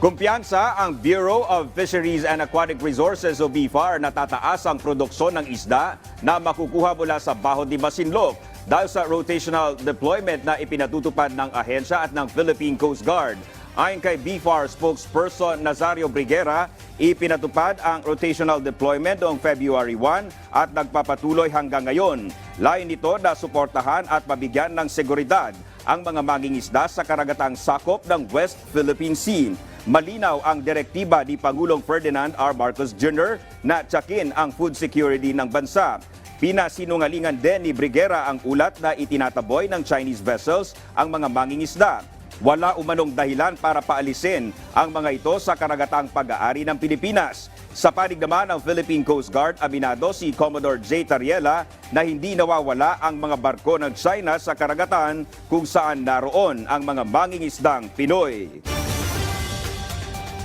Kumpiyansa ang Bureau of Fisheries and Aquatic Resources o BFAR na tataas ang produksyon ng isda na makukuha mula sa Baho de Masinloc dahil sa rotational deployment na ipinatutupad ng ahensya at ng Philippine Coast Guard. Ayon kay BFAR spokesperson Nazario Briguera, ipinatupad ang rotational deployment noong February 1 at nagpapatuloy hanggang ngayon. Layo nito na suportahan at mabigyan ng seguridad ang mga mangingisda sa karagatang sakop ng West Philippine Sea. Malinaw ang direktiba ni Pangulong Ferdinand R. Marcos Jr. na tsakin ang food security ng bansa. Pinasinungalingan din ni Briguera ang ulat na itinataboy ng Chinese vessels ang mga mangingisda. Wala umanong dahilan para paalisin ang mga ito sa karagatang pag-aari ng Pilipinas. Sa panig naman ng Philippine Coast Guard, aminado si Commodore J. Tariela na hindi nawawala ang mga barko ng China sa karagatan kung saan naroon ang mga mangingisdang Pinoy.